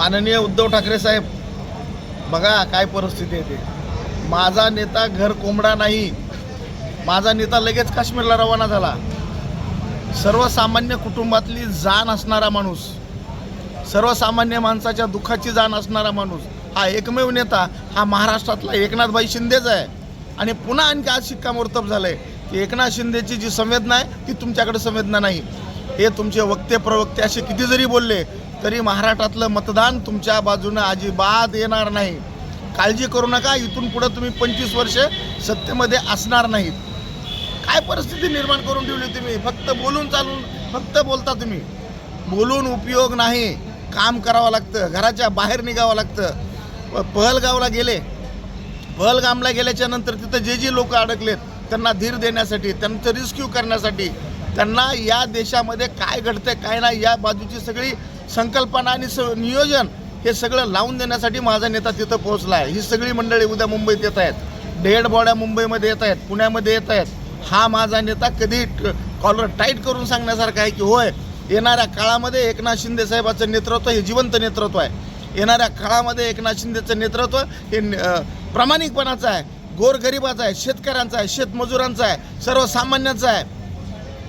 माननीय उद्धव ठाकरे साहेब बघा काय परिस्थिती आहे ते. माझा नेता घर कोंबडा नाही. माझा नेता लगेच काश्मीरला रवाना झाला. सर्वसामान्य कुटुंबातली जाण असणारा माणूस सर्वसामान्य माणसाच्या दुःखाची जाण असणारा माणूस हा एकमेव नेता हा महाराष्ट्रातला एकनाथभाई शिंदेच आहे. आणि पुन्हा आणखी आज शिक्कामोर्तब झालंय की एकनाथ शिंदेची जी संवेदना आहे ती तुमच्याकडे संवेदना नाही. हे तुमचे वक्ते प्रवक्ते असे किती जरी बोलले तरी महाराष्ट्रातलं मतदान तुमच्या बाजूनं अजिबात येणार नाही. काळजी करू नका इथून पुढं तुम्ही पंचवीस वर्ष सत्तेमध्ये असणार नाहीत. काय परिस्थिती निर्माण करून ठेवली तुम्ही? फक्त बोलून चालून फक्त बोलता तुम्ही. बोलून उपयोग नाही. काम करावं लागतं घराच्या बाहेर निघावं लागतं. पहलगावला गेले. पहलगामला गेल्याच्यानंतर तिथं जे जे लोक अडकलेत त्यांना धीर देण्यासाठी त्यांचं रिस्क्यू करण्यासाठी त्यांना या देशामध्ये काय घडतंय काय नाही या बाजूची सगळी संकल्पना आणि स नियोजन हे सगळं लावून देण्यासाठी माझा नेता तिथं पोहोचला आहे. ही सगळी मंडळी उद्या मुंबईत येत आहेत. डेड बॉड्या मुंबईमध्ये येत आहेत पुण्यामध्ये येत आहेत. हा माझा नेता कधी कॉलर टाईट करून सांगण्यासारखा आहे की होय येणाऱ्या काळामध्ये एकनाथ शिंदे साहेबाचं नेतृत्व हे जिवंत नेतृत्व आहे. येणाऱ्या काळामध्ये एकनाथ शिंदेचं नेतृत्व हे प्रामाणिकपणाचं आहे गोरगरिबाचं आहे शेतकऱ्यांचं आहे शेतमजुरांचं आहे सर्वसामान्यांचं आहे.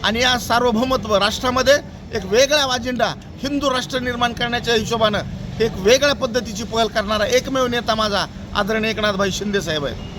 आणि या सार्वभौमत्व राष्ट्रामध्ये एक वेगळा अजेंडा हिंदू राष्ट्र निर्माण करण्याच्या हिशोबानं एक वेगळ्या पद्धतीची पहल करणारा एकमेव नेता माझा आदरणीय एकनाथभाई शिंदे साहेब आहे